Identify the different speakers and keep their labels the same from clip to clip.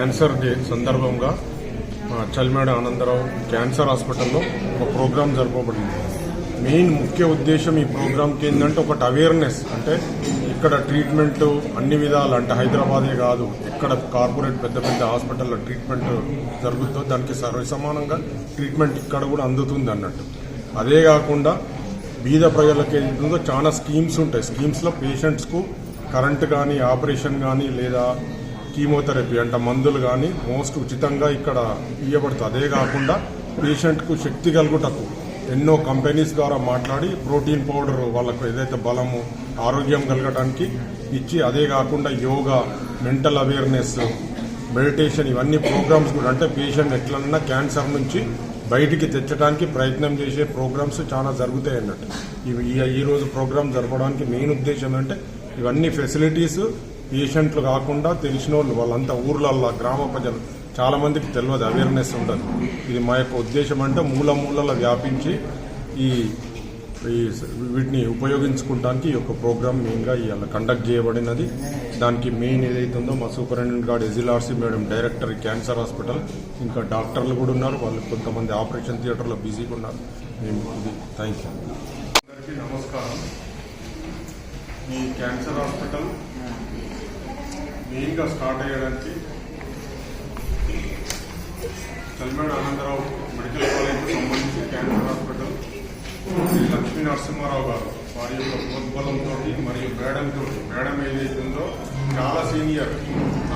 Speaker 1: Cancer day సందర్భంగా Chalmeda Anandarao cancer హాస్పిటల్లో ఒక ప్రోగ్రాం జరపబడింది మెయిన్ ముఖ్య ఉద్దేశం ఈ ప్రోగ్రాంకి ఏంటంటే ఒకటి అవేర్నెస్ అంటే ఇక్కడ ట్రీట్మెంట్ అన్ని విధాలు అంటే హైదరాబాదే కాదు ఎక్కడ కార్పొరేట్ పెద్ద పెద్ద హాస్పిటల్లో ట్రీట్మెంట్ జరుగుతుందో దానికి సర్వ సమానంగా ట్రీట్మెంట్ ఇక్కడ కూడా అందుతుంది అన్నట్టు. అదే కాకుండా బీద ప్రజలకు ఏంటో చాలా స్కీమ్స్ ఉంటాయి. స్కీమ్స్లో పేషెంట్స్కు కరెంట్ కానీ ఆపరేషన్ కానీ లేదా కీమోథెరపీ అంటే మందులు కానీ మోస్ట్ ఉచితంగా ఇక్కడ ఇవ్వబడుతుంది అదే కాకుండా పేషెంట్కు శక్తి కలుగుటకు. ఎన్నో కంపెనీస్ ద్వారా మాట్లాడి ప్రోటీన్ పౌడర్ వాళ్ళకు ఏదైతే బలము ఆరోగ్యం కలగడానికి ఇచ్చి అదే కాకుండా యోగా మెంటల్ అవేర్నెస్ మెడిటేషన్ ఇవన్నీ ప్రోగ్రామ్స్ కూడా అంటే పేషెంట్ ఎట్లన్నా క్యాన్సర్ నుంచి బయటికి తెచ్చడానికి ప్రయత్నం చేసే ప్రోగ్రామ్స్ చాలా జరుగుతాయి అన్నట్టు. ఇవి ఈ- ఈ రోజు ప్రోగ్రామ్ జరపడానికి మెయిన్ ఉద్దేశం అంటే ఇవన్నీ ఫెసిలిటీస్ పేషెంట్లు కాకుండా తెలిసిన వాళ్ళు వాళ్ళంతా ఊర్లల్లో గ్రామ ప్రజలు చాలా మందికి తెలియదు అవేర్నెస్ ఉండదు ఇది మా యొక్క ఉద్దేశం అంటే మూల మూలలో వ్యాపించి ఈ ఈ వీటిని ఉపయోగించుకోవడానికి ఈ యొక్క ప్రోగ్రామ్ మెయిన్గా ఇవాళ కండక్ట్ చేయబడినది. దానికి మెయిన్ ఏదైతే ఉందో మా సూపరింటెండెంట్ గారు ఎజిలార్సీ మేడం డైరెక్టర్ క్యాన్సర్ హాస్పిటల్. ఇంకా డాక్టర్లు కూడా ఉన్నారు వాళ్ళు కొంతమంది ఆపరేషన్ థియేటర్లో బిజీగా ఉన్నారు. మేము ఇది థ్యాంక్ యూ అందరికీ నమస్కారం. ఈ క్యాన్సర్ హాస్పిటల్ మెయిన్గా స్టార్ట్ అయ్యడానికి చల్మేడ ఆనందరావు మెడికల్ కాలేజ్కి సంబంధించి క్యాన్సర్ హాస్పిటల్ శ్రీ లక్ష్మీ నరసింహారావు గారు వారి యొక్క ప్రోద్బలంతో మరియు మేడం తోటి మేడం ఏదైతే ఉందో చాలా సీనియర్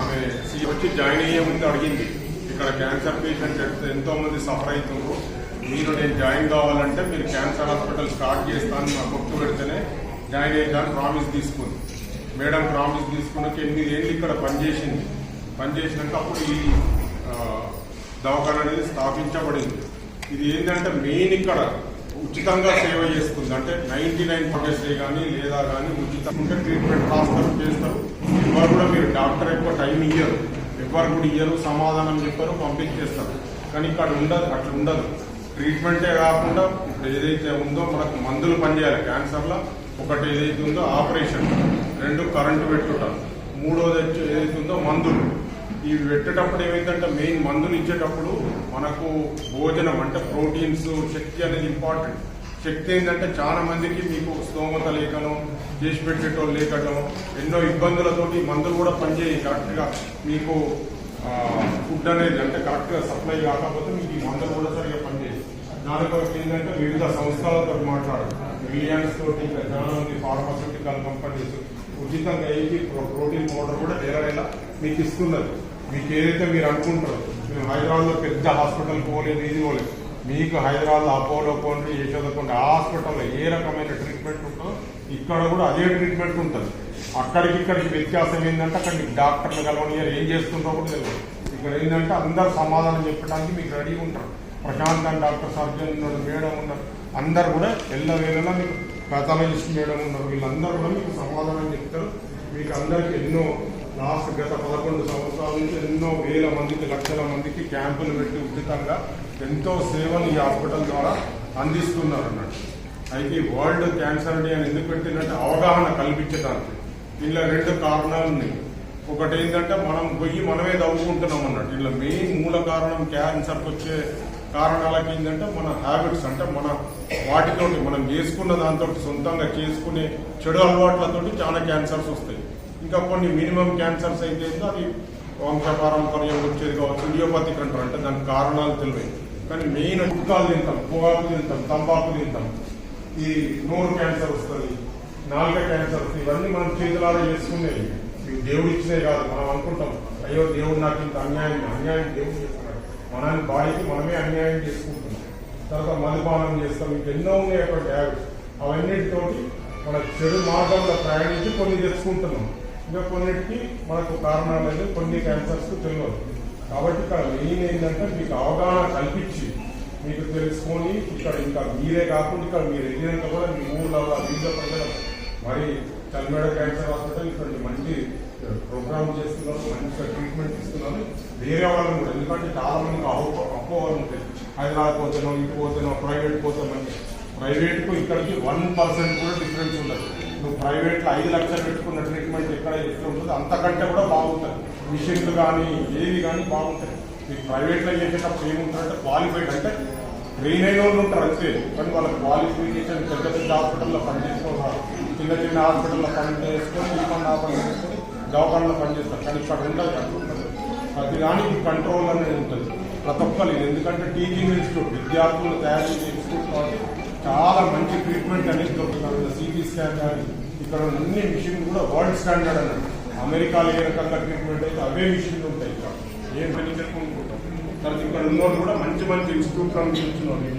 Speaker 1: ఆమె సీ- వచ్చి జాయిన్ అయ్యే ముందు అడిగింది ఇక్కడ క్యాన్సర్ పేషెంట్ ఎంతో మంది సఫర్ అవుతున్నారు? మీరు నేను జాయిన్ కావాలంటే మీరు క్యాన్సర్ హాస్పిటల్ స్టార్ట్ చేస్తాను నా గుర్తు పెడితేనే జాయిన్ అయ్యాను ప్రామిస్ తీసుకుంది మేడం ప్రామిస్ తీసుకున్నాక ఎనిమిది ఏళ్ళు ఇక్కడ పనిచేసింది పనిచేసినాక అప్పుడు ఈ దవాఖాన అనేది స్థాపించబడింది. ఇది ఏంటంటే మెయిన్ ఇక్కడ ఉచితంగా సేవ చేస్తుంది. అంటే నైన్టీ నైన్ పర్సెంట్ కానీ లేదా కానీ ఉచితంగా ట్రీట్మెంట్ రాస్తారు చేస్తారు. ఎవరు కూడా మీరు డాక్టర్ ఎక్కువ టైం ఇయ్యరు. ఎవరు కూడా ఇయ్యరు సమాధానం చెప్పారు పంపించేస్తారు. కానీ ఇక్కడ ఉండదు అట్లా ఉండదు. ట్రీట్మెంటే కాకుండా ఇప్పుడు ఏదైతే ఉందో మనకు మందులు పనిచేయాలి. క్యాన్సర్లో ఒకటి ఏదైతే ఉందో ఆపరేషన్ రెండు కరెంటు పెట్టుట మూడోది ఏదైతే ఉందో మందులు. ఇవి పెట్టేటప్పుడు ఏమైందంటే మెయిన్ మందులు ఇచ్చేటప్పుడు మనకు భోజనం అంటే ప్రోటీన్స్ శక్తి అనేది ఇంపార్టెంట్. శక్తి ఏంటంటే చాలా మందికి మీకు స్తోమత లేకను చేసి పెట్టేటోళ్ళు లేకటం ఎన్నో ఇబ్బందులతోటి మందులు కూడా పనిచేయి కరెక్ట్గా మీకు ఫుడ్ అనేది అంటే కరెక్ట్గా సప్లై కాకపోతే మీకు ఈ మందులు కూడా సరిగా పనిచేయాలి దానికోసం ఏంటంటే వివిధ సంస్థలతో మాట్లాడు. రిలయన్స్ తోటి ఇంకా చాలా ఫార్మాస్యూటికల్ కంపెనీస్ ఉచితంగా ఏకి ప్రోటీన్ పౌడర్ కూడా నేల మీకు ఇస్తున్నది. మీకు ఏదైతే మీరు అనుకుంటారో మేము హైదరాబాద్లో పెద్ద హాస్పిటల్ పోలేదు ఇది పోలేదు. మీకు హైదరాబాద్లో అపోలో పోండి యశోద పోండి ఆ హాస్పిటల్లో ఏ రకమైన ట్రీట్మెంట్ ఉంటుందో ఇక్కడ కూడా అదే ట్రీట్మెంట్ ఉంటుంది. అక్కడికి ఇక్కడికి వ్యత్యాసం ఏంటంటే అక్కడ మీకు డాక్టర్లు కలవని ఏం చేస్తుందో కూడా తెలియదు. ఇక్కడ ఏంటంటే అందరు సమాధానం చెప్పడానికి మీకు రెడీగా ఉంటారు. ప్రశాంత్ అండ్ డాక్టర్ సర్జన్ ఉన్నాడు మేడం ఉన్నారు. అందరు కూడా ఎల్ల వేళలా మీకు పెథాలజిస్ట్ మేడం ఉన్నారు. వీళ్ళందరూ కూడా మీకు సమాధానం చెప్తారు. మీకు అందరికీ ఎన్నో లాస్ట్ గత పదకొండు సంవత్సరాల నుంచి ఎన్నో వేల మందికి లక్షల మందికి క్యాంపులు పెట్టి ఉచితంగా ఎంతో సేవలు ఈ హాస్పిటల్ ద్వారా అందిస్తున్నారు అన్నట్టు. అయితే వరల్డ్ క్యాన్సర్ డే అని ఎందుకు పెట్టిందంటే అవగాహన కల్పించడానికి. ఇలా రెండు కారణాలు ఉన్నాయి. ఒకటి ఏంటంటే మనం పోయి మనమే తవ్వుకుంటున్నాం అన్నట్టు. ఇలా మెయిన్ మూల కారణం క్యాన్సర్కి వచ్చే కారణాలకి ఏంటంటే మన హ్యాబిట్స్ అంటే మన వాటితోటి మనం చేసుకున్న దాంతో సొంతంగా చేసుకునే చెడు అలవాట్లతోటి చాలా క్యాన్సర్స్ వస్తాయి. ఇంకా కొన్ని మినిమం క్యాన్సర్స్ అయితే అది అది వంశపారంపర్యం వచ్చేది కావచ్చు ఇడియోపతిక్ అంటారు. అంటే దానికి కారణాలు తెలియదు కానీ మెయిన్ ఉత్కాలు తింటాం పొగాకు తింటాం తంబాకు తింటాం. ఈ నోరు క్యాన్సర్ వస్తుంది నాలుక క్యాన్సర్ వస్తుంది ఇవన్నీ మనం చేతులారా చేసుకునేవి. ఇవి దేవుడు ఇచ్చినవి కాదు మనం అనుకుంటాం అయ్యో దేవుడు నాకు ఇంత అన్యాయం అన్యాయం దేవుడు మన బాడీకి మనమే అన్యాయం చేసుకుంటున్నాం. తర్వాత మధుపానం చేస్తాం. ఇంకెన్నో ఉన్నాయి అక్కడ హ్యాబిట్స్ అవన్నిటితోటి మన చెడు మార్గంలో ప్రయాణించి కొన్ని తెచ్చుకుంటున్నాం. ఇంకా కొన్నిటికి మనకు కారణాలు అయితే కొన్ని క్యాన్సర్స్ తెలియదు కాబట్టి ఇక్కడ మెయిన్ ఏంటంటే మీకు అవగాహన కల్పించి మీకు తెలుసుకొని ఇక్కడ ఇంకా మీరే కాకుండా ఇక్కడ మీరు వెళ్ళినంత కూడా మీ ఊళ్ళలో వీళ్ళ ప్రజలు మరి చల్మేడ క్యాన్సర్ హాస్పిటల్ ఇక్కడ మంచి ప్రోగ్రామ్ చేస్తున్నారు మంచిగా ట్రీట్మెంట్ ఇస్తున్నారు. వేరే వాళ్ళని కూడా ఎందుకంటే చాలా మందికి అహో అపోహలు ఉంటాయి. హైదరాబాద్ పోతున్నాం ఇటు పోతున్నాం ప్రైవేట్ పోతామని. ప్రైవేట్కు ఇక్కడికి వన్ పర్సెంట్ కూడా డిఫరెన్స్ ఉండదు. నువ్వు ప్రైవేట్లో ఐదు లక్షలు పెట్టుకున్న ట్రీట్మెంట్ ఎక్కడ ఎక్కడ ఉంటుందో అంతకంటే కూడా బాగుంటుంది. మిషన్లు కానీ ఏది కానీ బాగుంటాయి మీకు ప్రైవేట్లో చేసేటప్పుడు ఏముంటారంటే క్వాలిఫైడ్ అంటే ట్రైన్ అయిన వాళ్ళు ఉంటారు అంతే. కానీ వాళ్ళ క్వాలిఫికేషన్ పెద్ద పెద్ద హాస్పిటల్లో పనిచేసుకోవాలి చిన్న చిన్న హాస్పిటల్లో పని చేసుకొని ఈ పని ఆ పని చేసుకొని దవాఖానలో పనిచేస్తారు. కానీ ఇక్కడ ఉండదు అట్లా ప్రతి దానికి కంట్రోల్ అనేది ఉంటుంది. ప్రతి ఒక్కరు ఎందుకంటే టీచింగ్ ఇన్స్టిట్యూట్ విద్యార్థులు తయారు చేసే ఇన్స్టిట్యూట్ కాబట్టి చాలా మంచి ట్రీట్మెంట్ అనేది దొరుకుతుంది. సిటీ స్కాన్ కానీ ఇక్కడ అన్ని మిషన్ కూడా వరల్డ్ స్టాండర్డ్ అన్నట్టు అమెరికాలో ఏ రకంగా ట్రీట్మెంట్ అయితే అవే మిషన్లు ఉంటాయి ఇక్కడ. ఏం పని చెప్పుకుంటుంటాం తర్వాత ఇక్కడ ఉన్నోళ్ళు కూడా మంచి మంచి ఇన్స్టిట్యూట్ నుంచి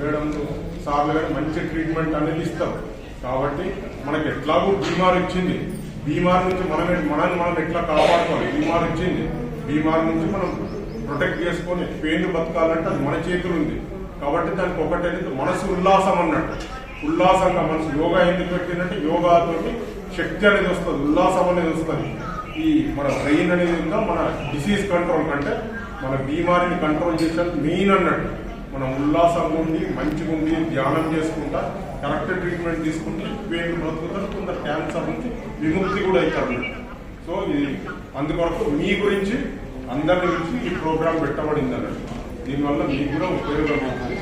Speaker 1: మేడంలు సార్లు కానీ మంచి ట్రీట్మెంట్ అనేది ఇస్తారు. కాబట్టి మనకి ఎట్లాగో బీమార్ ఇచ్చింది. బీమార్ నుంచి మనం మనల్ని మనం ఎట్లా కాపాడుకోవాలి? బీమార్ ఇచ్చింది. బీమార్ నుంచి మనం ప్రొటెక్ట్ చేసుకొని పెయిన్ బతకాలంటే అది మన చేతులు ఉంది. కాబట్టి దానికి ఒకటి అనేది మనసు ఉల్లాసం అన్నట్టు. ఉల్లాసంగా మనసు. యోగా ఎందుకు పెట్టిందంటే యోగాతో శక్తి అనేది వస్తుంది ఉల్లాసం అనేది వస్తుంది. ఈ మన బ్రెయిన్ అనేది ఉందా? మన డిసీజ్ కంట్రోల్ కంటే మన బీమారిని కంట్రోల్ చేసేది మెయిన్ అన్నట్టు. మనం ఉల్లాసంగా ఉండి మంచిగా ఉండి ధ్యానం చేసుకుంటా కరెక్ట్ ట్రీట్మెంట్ తీసుకుంటే పెయిన్ బ్రతుకుతారు కొందరు క్యాన్సర్ నుంచి విముక్తి కూడా అవుతారు. సో ఇది అందుకొరకు మీ గురించి అందరి గురించి ఈ ప్రోగ్రాం పెట్టబడింది అన్నట్టు దీనివల్ల మీకు కూడా ఉపయోగం అవుతుంది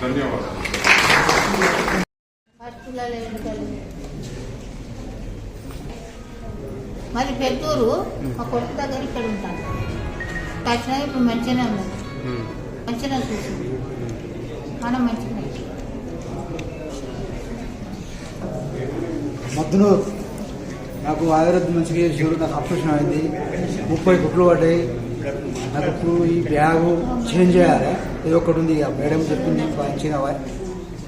Speaker 1: ధన్యవాదాలు.
Speaker 2: మరి పెద్దూరు మా కొడుకు దగ్గర ఇక్కడ ఉంటాను వచ్చినా ఇప్పుడు మంచిగానే ఉన్నది మంచిగా చూసింది. మనం మంచిగా
Speaker 3: మద్దును నాకు ఆయుర్వేదం మంచిగా చేసాడు నాకు ఆపరేషన్ అయింది. ముప్పై కుట్లు పడ్డాయి. నాకు ఇప్పుడు ఈ బ్యాగు చేంజ్ చేయాలి. ఇది ఒకటి ఉంది. ఇక మేడం చెప్పింది మంచిగా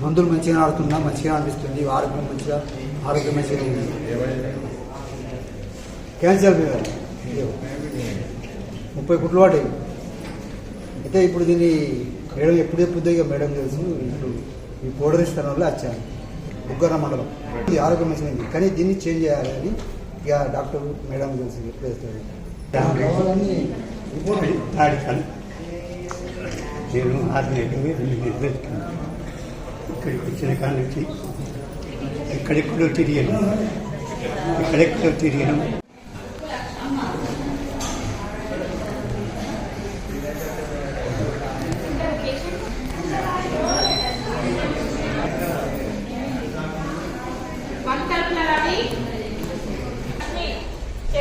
Speaker 3: మందులు మంచిగా ఆడుతున్నా మంచిగా అనిపిస్తుంది. ఆరోగ్యం మంచిగా ఆరోగ్యం మంచిగా ఉంది. క్యాన్సర్ మీద ముప్పై కుట్లు పడ్డాయి. అయితే ఇప్పుడు దీన్ని మేడం ఎప్పుడు చెప్పుద్దో ఇక మేడం తెలుసు. ఇప్పుడు ఈ పౌడర్ ఇస్తాను వల్ల వచ్చాను. బుగ్గర మండలం. ఇది ఆరోగ్యం మంచిది కానీ దీన్ని చేంజ్ చేయాలి అని ఇక డాక్టర్ మేడం తెలుసు ఎప్పుడు
Speaker 4: నేను ఆరు రెండు నెలలు ఇక్కడికి వచ్చిన కాడ నుంచి ఎక్కడెక్కడో తిరిగాను. ఎక్కడెక్కడో తిరిగాను.